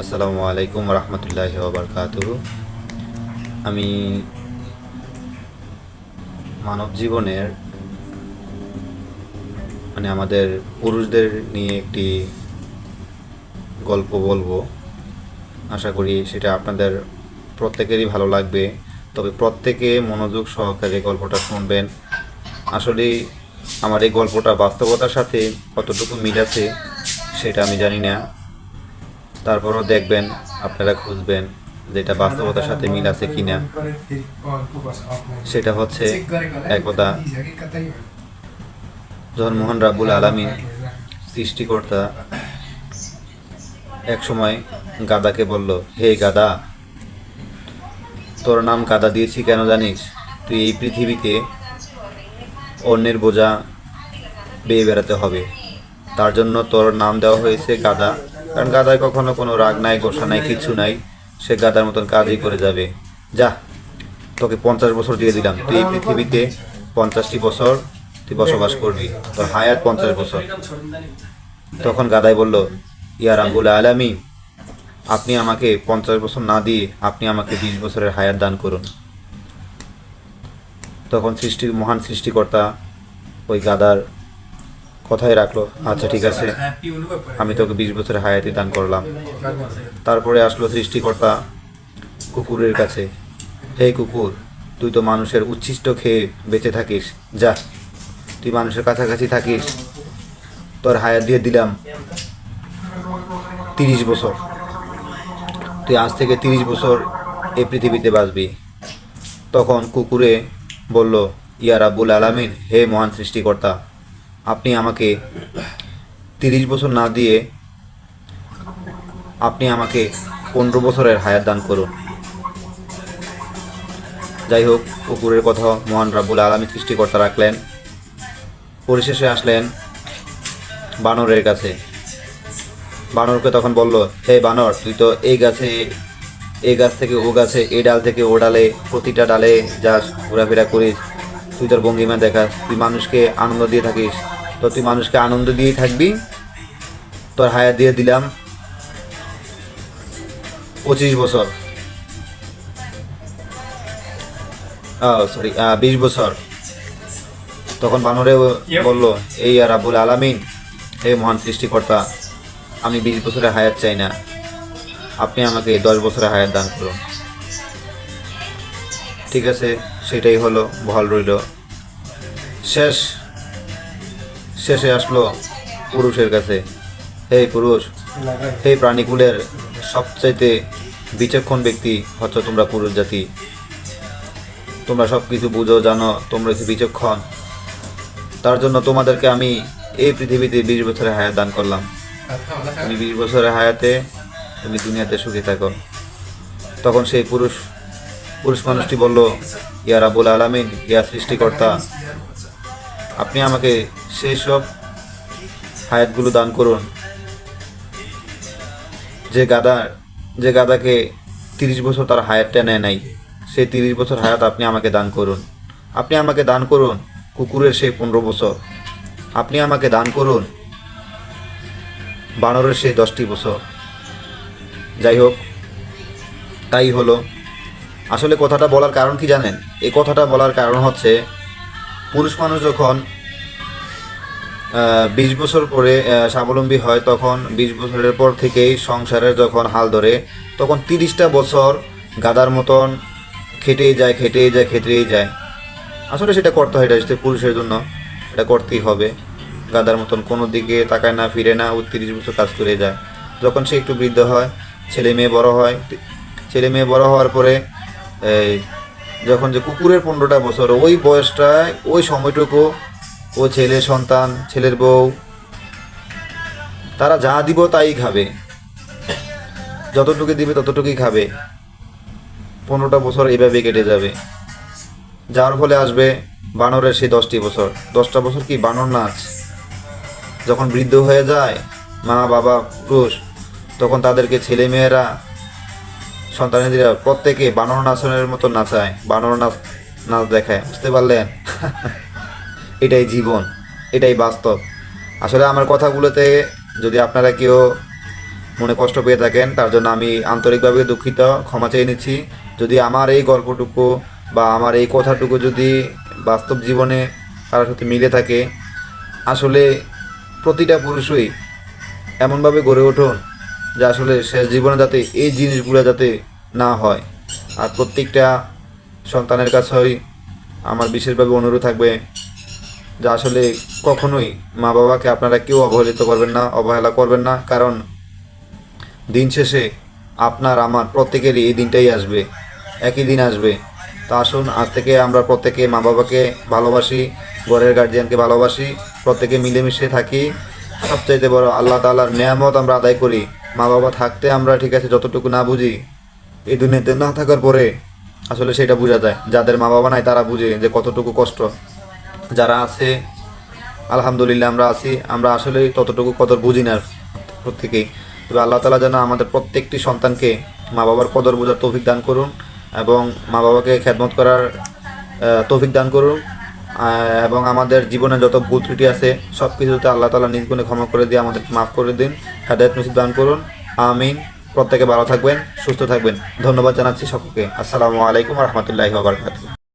আসসালামু আলাইকুম রহমতুল্লাহ বারকাত আমি মানব জীবনের মানে আমাদের পুরুষদের নিয়ে একটি গল্প বলব। আশা করি সেটা আপনাদের প্রত্যেকেরই ভালো লাগবে। তবে প্রত্যেকে মনোযোগ সহকারে গল্পটা শুনবেন। আসলে আমার এই গল্পটা বাস্তবতার সাথে কতটুকু মিল আছে সেটা আমি জানি না। তারপরও দেখবেন, আপনারা খুঁজবেন যেটা বাস্তবতার সাথে মিল আছে কিনা। সেটা হচ্ছে একদা যখন মোহন রাব্বুল আলমী সৃষ্টিকর্তা এক সময় গাদাকে বলল, হে গাদা, তোর নাম গাদা দিয়েছি কেন জানিস? তুই এই পৃথিবীতে অন্যের বোঝা বেয়ে বেড়াতে হবে। তার জন্য তোর নাম দেওয়া হয়েছে গাদা। কারণ গাদায় কখনো কোনো রাগ নাই, গোসা নাই, কিছু নাই। সে গাদার মতন কাজই করে যাবে। যা, তোকে পঞ্চাশ বছর দিয়ে দিলাম। তুই এই পৃথিবীতে পঞ্চাশটি বছর তুই বসবাস করবি। তোর হায়াত পঞ্চাশ বছর। তখন গাদাই বলল, ইয়া রাব্বুল আলামী আপনি আমাকে পঞ্চাশ বছর না দিয়ে আপনি আমাকে বিশ বছরের হায়াত দান করুন। তখন সৃষ্টি, মহান সৃষ্টিকর্তা ওই গাদার কথাই রাখল আচ্ছা ঠিক আছে, আমি তোকে বিশ বছরের হায়াতি দান করলাম। তারপরে আসলো সৃষ্টিকর্তা কুকুরের কাছে হে কুকুর, তুই তো মানুষের উচ্ছিষ্ট খেয়ে বেঁচে থাকিস, যা, তুই মানুষের কাছাকাছি থাকিস। তোর হায়াত দিয়ে দিলাম তিরিশ বছর। তুই আজ থেকে তিরিশ বছর এই পৃথিবীতে বাঁচবি। তখন কুকুরে বলল, ইয়া রাব্বুল আলামিন, হে মহান সৃষ্টিকর্তা আপনি আমাকে তিরিশ বছর না দিয়ে আপনি আমাকে পনেরো বছরের হায়াত দান করুন। যাই হোক কুকুরের কথা মহান রাব্বুল আলমী সৃষ্টিকর্তা রাখলেন। পরিশেষে আসলেন বানরের কাছে। বানরকে তখন বলল, হে বানর, তুই তো এই গাছে, এই গাছ থেকে ও গাছে, এই ডাল থেকে ও ডালে, প্রতিটা ডালে যাস, ঘোরাফেরা করিস। তুই তোর ভঙ্গিমা দেখাস, তুই মানুষকে আনন্দ দিয়ে থাকিস। তো তুই মানুষকে আনন্দ দিয়েই থাকবি। তোর হায়াত দিয়ে দিলাম পঁচিশ বছর। সরি বিশ বছর। তখন বানরে বলল এই আর আবুল আলামিন এই মহান সৃষ্টিকর্তা আমি বিশ বছরের হায়াত চাই না। আপনি আমাকে দশ বছরের হায়াত দান করুন। ঠিক আছে সেটাই হলো বহাল রইল। শেষ। শেষে আসলো পুরুষের কাছে। হে পুরুষ, হে প্রাণীকুলের সবচাইতে বিচক্ষণ ব্যক্তি হচ্ছে তোমরা পুরুষ জাতি। তোমরা সব কিছু বুঝো, জানো, তোমরা হচ্ছে বিচক্ষণ। তার জন্য তোমাদেরকে আমি এই পৃথিবীতে বিশ বছরের হায়াত দান করলাম। তুমি বিশ বছরের হায়াতে তুমি দুনিয়াতে সুখী থাকো। তখন সেই পুরুষ পুরুষ মানুষটি বলল, ইয়া রাবুল আলামিন, ইয়া সৃষ্টিকর্তা আপনি আমাকে সেই সব হায়াতগুলো দান করুন। যে গাদা, যে গাদাকে তিরিশ বছর তার হায়াতটা নেয় নাই, সেই তিরিশ বছর হায়াত আপনি আমাকে দান করুন। আপনি আমাকে দান করুন কুকুরের সেই পনেরো বছর। আপনি আমাকে দান করুন বানরের সেই দশটি বছর। যাই হোক, তাই হলো। আসলে কথাটা বলার কারণ কি জানেন? এই কথাটা বলার কারণ হচ্ছে পুরুষ মানুষ যখন বিশ বছর পরে স্বাবলম্বী হয়, তখন বিশ বছরের পর থেকেই সংসারের যখন হাল ধরে, তখন তিরিশটা বছর গাদার মতন খেটেই যায় খেটেই যায় খেটেই যায়। আসলে সেটা করতে হয়, এটা পুরুষের জন্য। এটা করতেই হবে। গাদার মতন কোনো দিকে তাকায় না, ফিরে না, ও তিরিশ বছর কাজ করে যায়। যখন সে একটু বৃদ্ধ হয়, ছেলে মেয়ে বড় হয় ছেলে মেয়ে বড় হওয়ার পরে যখন যে কুকুরের পনেরোটা বছর, ওই বয়সটায়, ওই সময়টুকু, ও ছেলে, সন্তান, ছেলের বউ, তারা যা দিব তাই খাবে। যতটুকু দিবে ততটুকুই খাবে। পনেরোটা বছর এভাবে কেটে যাবে। যার ফলে আসবে বানরের সেই দশটি বছর। দশটা বছর কি বানর নাচ যখন বৃদ্ধ হয়ে যায়, মা, বাবা, পুরুষ, তখন তাদেরকে ছেলে মেয়েরা সন্তানেরা প্রত্যেকে বানর নাচনের মতো নাচায়, বানর নাচ নাচ দেখায়, বুঝতে পারলেন? এটাই জীবন, এটাই বাস্তব। আসলে আমার কথাগুলোতে যদি আপনারা কেউ মনে কষ্ট পেয়ে থাকেন, তার জন্য আমি আন্তরিকভাবে দুঃখিত, ক্ষমা চেয়ে নিচ্ছি। যদি আমার এই গল্পটুকু বা আমার এই কথাটুকু যদি বাস্তব জীবনে কারোর সাথে মিলে থাকে, আসলে প্রতিটা পুরুষই এমনভাবে গড়ে উঠুন যে আসলে শেষ জীবনে যাতে এই জিনিসগুলো যাতে না হয়। আর প্রত্যেকটা সন্তানের কাছেই আমার বিশেষভাবে অনুরোধ থাকবে যে আসলে কখনোই মা বাবাকে আপনারা কেউ অবহেলিত করবেন না, অবহেলা করবেন না। কারণ দিন শেষে আপনার, আমার প্রত্যেকেরই এই দিনটাই আসবে, একই দিন আসবে। তো আসুন, আজ থেকে আমরা প্রত্যেকে মা বাবাকে ভালোবাসি, ঘরের গার্জিয়ানকে ভালোবাসি, প্রত্যেকে মিলেমিশে থাকি। সবচাইতে বড় আল্লাহ তাআলার নিয়ামত আমরা আদায় করি। মা বাবা থাকতে আমরা, ঠিক আছে, যতটুকু না বুঝি, এই দুনিয়াতে না থাকার পরে আসলে সেটা বোঝা যায়। যাদের মা বাবা নাই, তারা বুঝে যে কতটুকু কষ্ট। যারা আছে, আলহামদুলিল্লাহ আমরা আছি, আমরা আসলে ততটুকু কদর বুঝি না প্রত্যেকেই। তবে আল্লাহ তালা যেন আমাদের প্রত্যেকটি সন্তানকে মা বাবার কদর বোঝার তৌফিক দান করুন এবং মা বাবাকে খেদমত করার তৌফিক দান করুন। এবং আমাদের জীবনে যত ভুল ত্রুটি আছে সব কিছুতে আল্লাহ তালা নিজ ক্ষমা করে দিয়ে আমাদেরকে মাফ করে দিন। হেদায়ত নসিব দান করুন। আমিন। প্রত্যেকে ভালো থাকবেন, সুস্থ থাকবেন। ধন্যবাদ জানাচ্ছি সকলকে। আসসালামু আলাইকুম রহমতুল্লাহ বারকাতুহ।